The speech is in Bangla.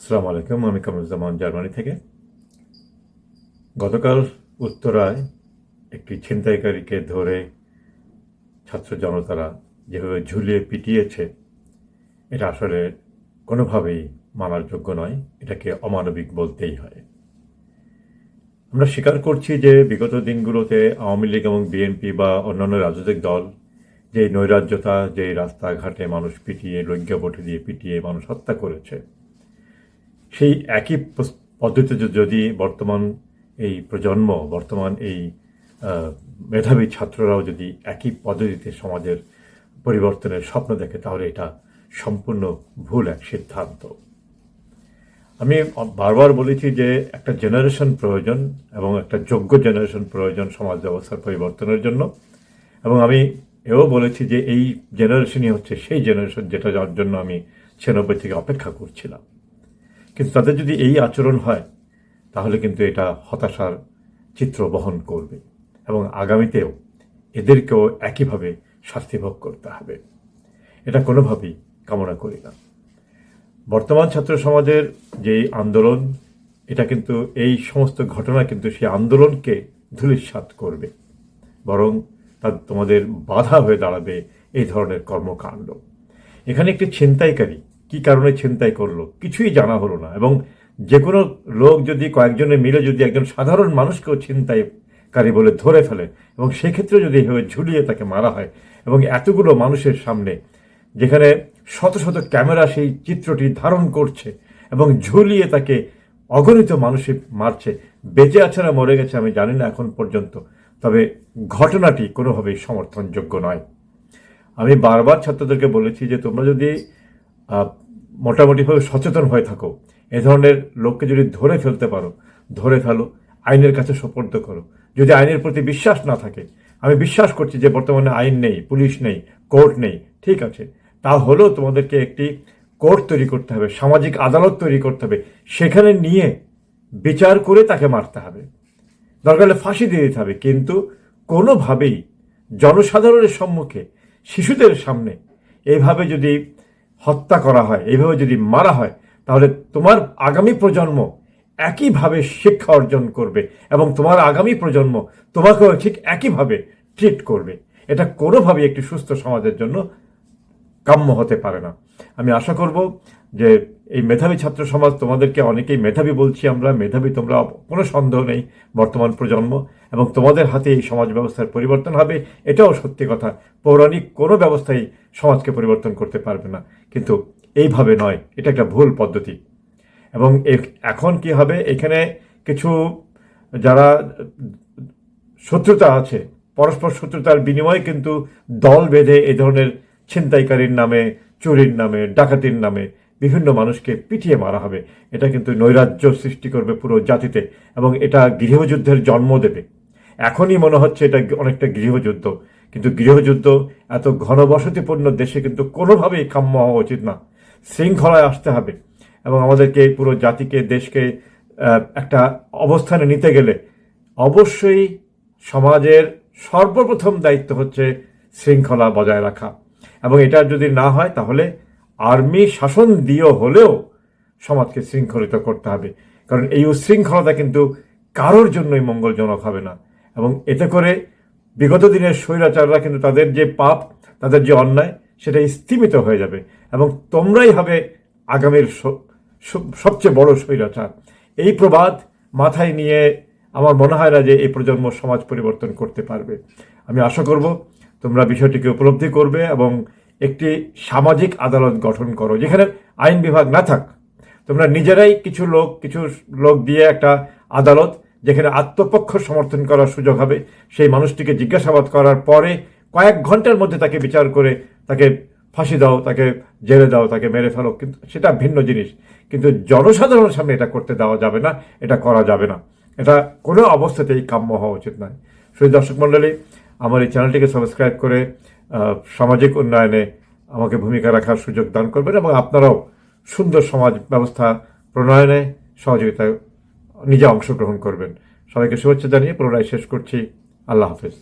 আসসালামু আলাইকুম, আমি কামরুজ্জামান জার্মানি থেকে। গতকাল উত্তরায় একটি ছিনতাইকারীকে ধরে ছাত্র জনতারা যেভাবে ঝুলিয়ে পিটিয়েছে, এটা আসলে কোনোভাবেই মানার যোগ্য নয়, এটাকে অমানবিক বলতেই হয়। আমরা স্বীকার করছি যে বিগত দিনগুলোতে আওয়ামী লীগ এবং বিএনপি বা অন্যান্য রাজনৈতিক দল যে নৈরাজ্যতা যে রাস্তাঘাটে মানুষ পিটিয়ে লজ্ঞাপটে দিয়ে পিটিয়ে মানুষ হত্যা করেছে সেই একই পদ্ধতিতে যদি বর্তমান এই প্রজন্ম, বর্তমান এই মেধাবী ছাত্ররাও যদি একই পদ্ধতিতে সমাজের পরিবর্তনের স্বপ্ন দেখে, তাহলে এটা সম্পূর্ণ ভুল এক সিদ্ধান্ত। আমি বারবার বলেছি যে একটা জেনারেশন প্রয়োজন এবং একটা যোগ্য জেনারেশন প্রয়োজন সমাজ ব্যবস্থার পরিবর্তনের জন্য। এবং আমি এও বলেছি যে এই জেনারেশনই হচ্ছে সেই জেনারেশন যেটা যাওয়ার জন্য আমি ছিয়ানব্বই থেকে অপেক্ষা করছিলাম। কিন্তু তাদের যদি এই আচরণ হয়, তাহলে কিন্তু এটা হতাশার চিত্র বহন করবে এবং আগামীতেও এদেরকেও একইভাবে শাস্তি ভোগ করতে হবে। এটা কোনোভাবেই কামনা করি না। বর্তমান ছাত্র সমাজের যে আন্দোলন, এটা কিন্তু এই সমস্ত ঘটনা কিন্তু সেই আন্দোলনকে ধূলিসাৎ করবে। বরং তা তোমাদের বাধা হয়ে দাঁড়াবে এই ধরনের কর্মকাণ্ড। এখানে একটি ছিনতাইকারী কি কারণে ছিনতাই করল? কিছুই জানা হলো না। এবং যে কোনো লোক যদি কয়েকজনে মিলে যদি একজন সাধারণ মানুষকেও ছিনতাইকারী বলে ধরে ফেলে, এবং সেক্ষেত্রে যদি এভাবে ঝুলিয়ে তাকে মারা হয়, এবং এতগুলো মানুষের সামনে যেখানে শত শত ক্যামেরা সেই চিত্রটি ধারণ করছে, এবং ঝুলিয়ে তাকে অগণিত মানুষে মারছে, বেঁচে আছে না মরে গেছে আমি জানি না এখন পর্যন্ত, তবে ঘটনাটি কোনোভাবেই সমর্থনযোগ্য নয়। আমি বারবার ছাত্রদেরকে বলেছি যে তোমরা যদি মোটামুটিভাবে সচেতন হয়ে থাকো। এ ধরনের লোককে যদি ধরে ফেলতে পারো, ধরে ফেলো, আইনের কাছে সোপর্দ করো। যদি আইনের প্রতি বিশ্বাস না থাকে, আমি বিশ্বাস করছি যে বর্তমানে আইন নেই, পুলিশ নেই, কোর্ট নেই, ঠিক আছে। তা হলেও তোমাদেরকে একটি কোর্ট তৈরি করতে হবে, সামাজিক আদালত তৈরি করতে হবে। সেখানে নিয়ে বিচার করে তাকে মারতে হবে। দরকার হলে ফাঁসি দিয়ে দিতে হবে। কিন্তু কোনোভাবেই জনসাধারণের সম্মুখে, শিশুদের সামনে এইভাবে যদি হত্যা করা হয় এইভাবে যদি মারা হয়, তাহলে তোমার আগামী প্রজন্ম একইভাবে শিক্ষা অর্জন করবে এবং তোমার আগামী প্রজন্ম তোমাকেও ঠিক একইভাবে ট্রিট করবে। এটা কোনোভাবেই একটি সুস্থ সমাজের জন্য কাম্য হতে পারে না। আমি আশা করব যে এই মেধাবী ছাত্র সমাজ, তোমাদেরকে অনেকেই মেধাবী বলছি আমরা, মেধাবী তোমরা কোনো সন্দেহ নেই বর্তমান প্রজন্ম, এবং তোমাদের হাতে এই সমাজ ব্যবস্থার পরিবর্তন হবে, এটাও সত্যি কথা। পৌরাণিক কোনো ব্যবস্থাই সমাজকে পরিবর্তন করতে পারবে না। কিন্তু এইভাবে নয়, এটা একটা ভুল পদ্ধতি। এবং এখন কি হবে? এখানে কিছু যারা শত্রুতা আছে, পরস্পর শত্রুতার বিনিময়ে কিন্তু দল বেঁধে এই ধরনের ছিনতাইকারীর নামে, চুরির নামে, ডাকাতির নামে বিভিন্ন মানুষকে পিটিয়ে মারা হবে। এটা কিন্তু নৈরাজ্য সৃষ্টি করবে পুরো জাতিতে এবং এটা গৃহযুদ্ধের জন্ম দেবে। এখনই মনে হচ্ছে এটা অনেকটা গৃহযুদ্ধ। কিন্তু গৃহযুদ্ধ এত ঘনবসতিপূর্ণ দেশে কিন্তু কোনোভাবেই কাম্য হওয়া উচিত না। শৃঙ্খলায় আসতে হবে এবং আমাদেরকে পুরো জাতিকে, দেশকে একটা অবস্থানে নিতে গেলে অবশ্যই সমাজের সর্বপ্রথম দায়িত্ব হচ্ছে শৃঙ্খলা বজায় রাখা। এবং এটা যদি না হয়, তাহলে আর্মি শাসন দিয়েও হলেও সমাজকে শৃঙ্খলিত করতে হবে। কারণ এই উশৃঙ্খলতা কিন্তু কারোর জন্যই মঙ্গলজনক হবে না। এবং এতে করে বিগত দিনের স্বৈরাচাররা কিন্তু তাদের যে পাপ, তাদের যে অন্যায়, সেটা স্থিমিত হয়ে যাবে। এবং তোমরাই হবে আগামীর সবচেয়ে বড় স্বৈরাচার। এই প্রবাদ মাথায় নিয়ে আমার মনে হয় না যে এই প্রজন্ম সমাজ পরিবর্তন করতে পারবে। আমি আশা করব তোমরা বিষয়টিকে উপলব্ধি করবে এবং একটি সামাজিক আদালত গঠন করো, যেখানে আইন বিভাগ না থাক, তোমরা নিজেরাই কিছু লোক কিছু লোক দিয়ে একটা আদালত যেখানে আত্মপক্ষ সমর্থন করার সুযোগ হবে, সেই মানুষটিকে জিজ্ঞাসাবাদ করার পরে কয়েক ঘণ্টার মধ্যে তাকে বিচার করে তাকে ফাঁসি দাও, তাকে জেলে দাও, তাকে মেরে ফেলো। কিন্তু সেটা ভিন্ন জিনিস। কিন্তু জনসাধারণের সামনে এটা করতে দেওয়া যাবে না, এটা করা যাবে না। এটা কোনো অবস্থাতেই কাম্য হওয়া উচিত নয়। শুধু দর্শক মণ্ডলী আমার এই চ্যানেলটিকে সাবস্ক্রাইব করে সামাজিক উন্নয়নে আমাকে ভূমিকা রাখার সুযোগ দান করবেন এবং আপনারাও সুন্দর সমাজ ব্যবস্থা প্রণয়নে সহযোগিতায় নিজে অংশগ্রহণ করবেন। সবাইকে শুভেচ্ছা জানিয়ে পুনরায় শেষ করছি। আল্লাহ হাফেজ।